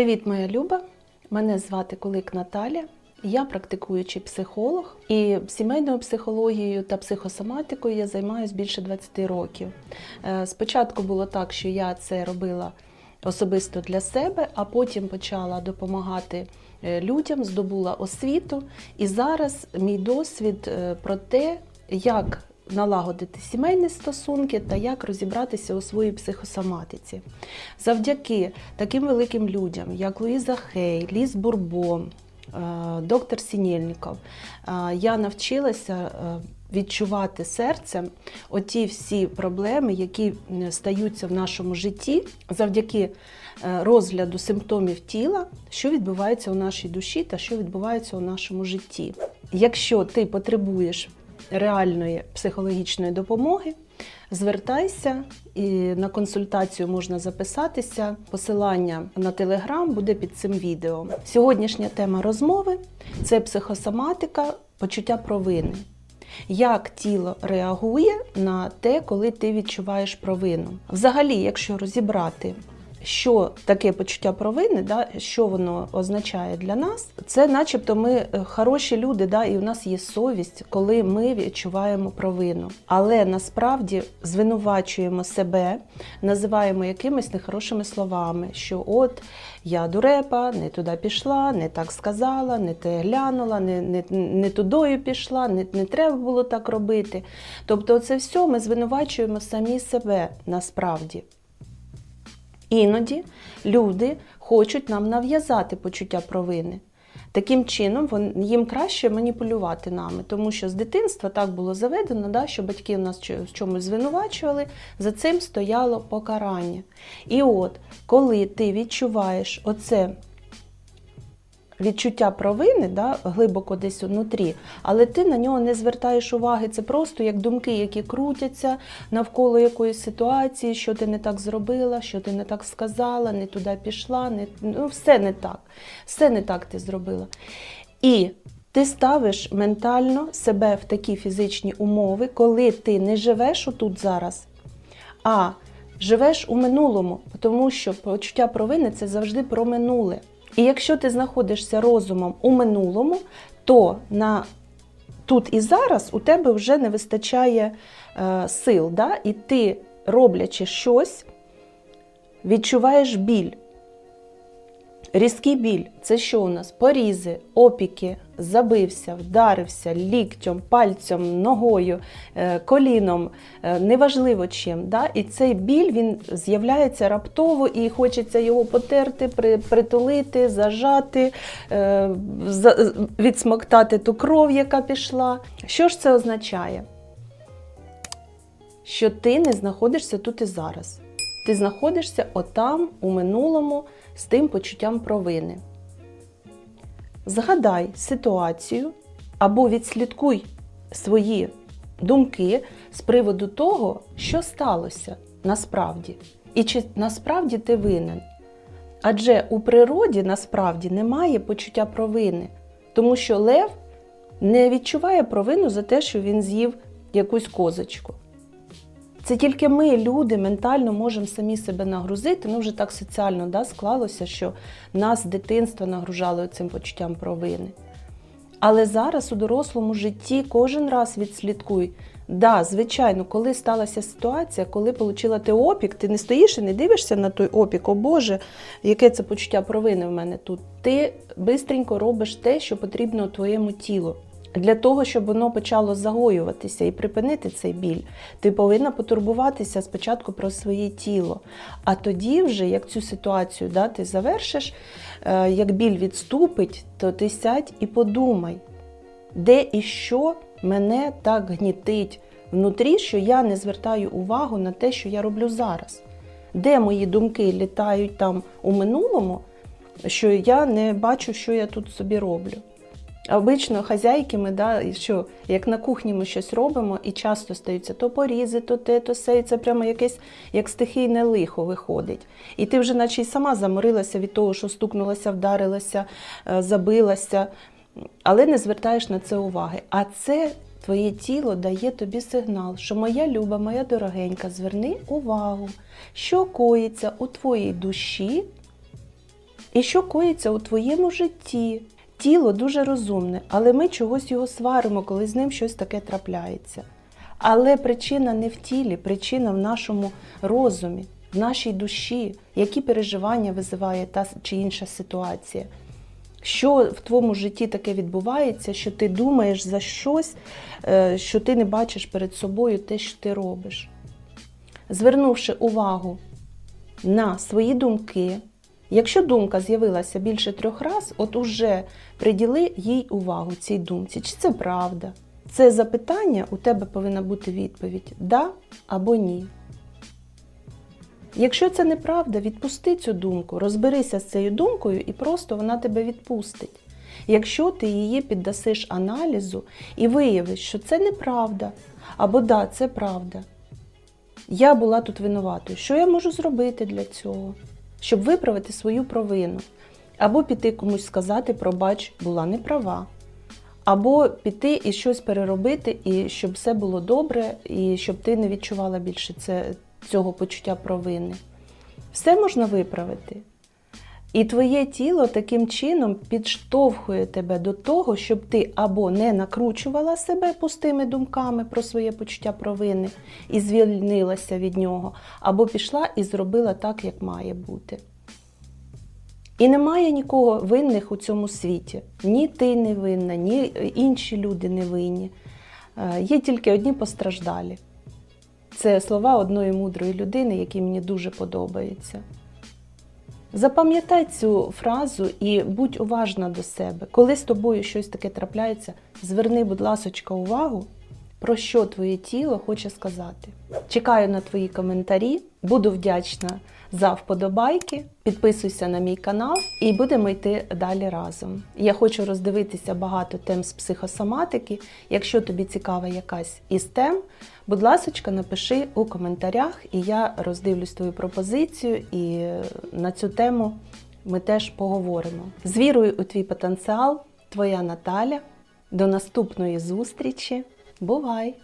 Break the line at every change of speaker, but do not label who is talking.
Привіт, моя Люба! Мене звати Кулик Наталя. Я практикуючий психолог і сімейною психологією та психосоматикою я займаюся більше 20 років. Е, Спочатку було так, що я це робила особисто для себе, а потім почала допомагати е, людям, здобула освіту. І зараз мій досвід е, про те, як налагодити сімейні стосунки та як розібратися у своїй психосоматиці. Завдяки таким великим людям, як Луїза Хей, Ліз Бурбон, е, доктор Сінєльніков, е, я навчилася е, відчувати серцем оті всі проблеми, які стаються в нашому житті завдяки розгляду симптомів тіла, що відбувається у нашій душі та що відбувається у нашому житті. Якщо ти потребуєш реальної психологічної допомоги, звертайся і на консультацію можна записатися. Посилання на телеграм буде під цим відео. Сьогоднішня тема розмови це психосоматика, почуття провини. Як тіло реагує на те, коли ти відчуваєш провину? Взагалі, якщо розібрати, що таке почуття провини, да, що воно означає для нас, це начебто ми е, хороші люди, да, і у нас є совість, коли ми відчуваємо провину. Але насправді звинувачуємо себе, називаємо якимись нехорошими словами, що от я дурепа, не туди пішла, не так сказала, не те глянула, не, не, не тудою пішла, не, не треба було так робити. Тобто, це все ми звинувачуємо самі себе насправді. Іноді люди хочуть нам нав'язати почуття провини. Таким чином, їм краще маніпулювати нами, тому що з дитинства так було заведено, да, що батьки нас в чомусь звинувачували, за цим стояло покарання. І от, коли ти відчуваєш оце відчуття провини да, глибоко десь внутрі, але ти на нього не звертаєш уваги. Це просто як думки, які крутяться навколо якоїсь ситуації, що ти не так зробила, що ти не так сказала, не туди пішла, не, ну, все не так. Все не так ти зробила. І ти ставиш ментально себе в такі фізичні умови, коли ти не живеш отут зараз, а живеш у минулому, тому що почуття провини це завжди про минуле. І якщо ти знаходишся розумом у минулому, то на тут і зараз у тебе вже не вистачає е, сил, да? і ти, роблячи щось, відчуваєш біль. Різкий біль це що у нас? Порізи, опіки, забився, вдарився ліктем, пальцем, ногою, е, коліном, е, неважливо чим. Да? І цей біль він з'являється раптово і хочеться його потерти, при- притулити, зажати, е, відсмоктати ту кров, яка пішла. Що ж це означає? Що ти не знаходишся тут і зараз. Ти знаходишся отам, у минулому, з тим почуттям провини. Згадай ситуацію або відслідкуй свої думки з приводу того, що сталося насправді, і чи насправді ти винен. Адже у природі насправді немає почуття провини, тому що лев не відчуває провину за те, що він з'їв якусь козочку. Це тільки ми, люди, ментально можемо самі себе нагрузити. Ну, вже так соціально да, склалося, що нас з дитинства нагружали цим почуттям провини. Але зараз у дорослому житті кожен раз відслідкуй. Да, звичайно, коли сталася ситуація, коли отримала ти опік, ти не стоїш і не дивишся на той опік, о Боже, яке це почуття провини в мене тут. Ти бистренько робиш те, що потрібно твоєму тілу. Для того, щоб воно почало загоюватися і припинити цей біль, ти повинна потурбуватися спочатку про своє тіло. А тоді, вже, як цю ситуацію да, ти завершиш, е, як біль відступить, то ти сядь і подумай, де і що мене так гнітить внутрі, що я не звертаю увагу на те, що я роблю зараз. Де мої думки літають там у минулому, що я не бачу, що я тут собі роблю. Обично хазяйки ми, да, що, як на кухні ми щось робимо, і часто стаються то порізи, то те, то все, і це прямо якесь як стихійне лихо виходить. І ти вже наче й сама заморилася від того, що стукнулася, вдарилася, е, забилася, але не звертаєш на це уваги. А це твоє тіло дає тобі сигнал, що моя люба, моя дорогенька, зверни увагу, що коїться у твоїй душі І що коїться у твоєму житті? Тіло дуже розумне, але ми чогось його сваримо, коли з ним щось таке трапляється. Але причина не в тілі, причина в нашому розумі, в нашій душі, які переживання визиває та чи інша ситуація. Що в твоєму житті таке відбувається, що ти думаєш за щось, е, що ти не бачиш перед собою те, що ти робиш. Звернувши увагу на свої думки, якщо думка з'явилася більше трьох разів, от уже приділи їй увагу цій думці. Чи це правда? Це запитання у тебе повинна бути відповідь да або ні. Якщо це неправда, відпусти цю думку, розберися з цією думкою і просто вона тебе відпустить. Якщо ти її піддасиш аналізу і виявиш, що це неправда, або да, це правда, я була тут винуватою. Що я можу зробити для цього? Щоб виправити свою провину. Або піти комусь сказати, пробач, була неправа. Або піти і щось переробити, і щоб все було добре, і щоб ти не відчувала більше це, цього почуття провини. Все можна виправити. І твоє тіло таким чином підштовхує тебе до того, щоб ти або не накручувала себе пустими думками про своє почуття провини і звільнилася від нього, або пішла і зробила так, як має бути. І немає нікого винних у цьому світі. Ні ти не винна, ні інші люди не винні. Е, Є тільки одні постраждалі. Це слова одної мудрої людини, які мені дуже подобаються. Запам'ятай цю фразу і будь уважна до себе. Коли з тобою щось таке трапляється, зверни, будь ласочка, увагу, про що твоє тіло хоче сказати. Чекаю на твої коментарі, буду вдячна за вподобайки. Підписуйся на мій канал і будемо йти далі разом. Я хочу роздивитися багато тем з психосоматики. Якщо тобі цікава якась із тем, будь ласочка, напиши у коментарях, і я роздивлюсь твою пропозицію, і на цю тему ми теж поговоримо. З вірою у твій потенціал, твоя Наталя. До наступної зустрічі. Бувай!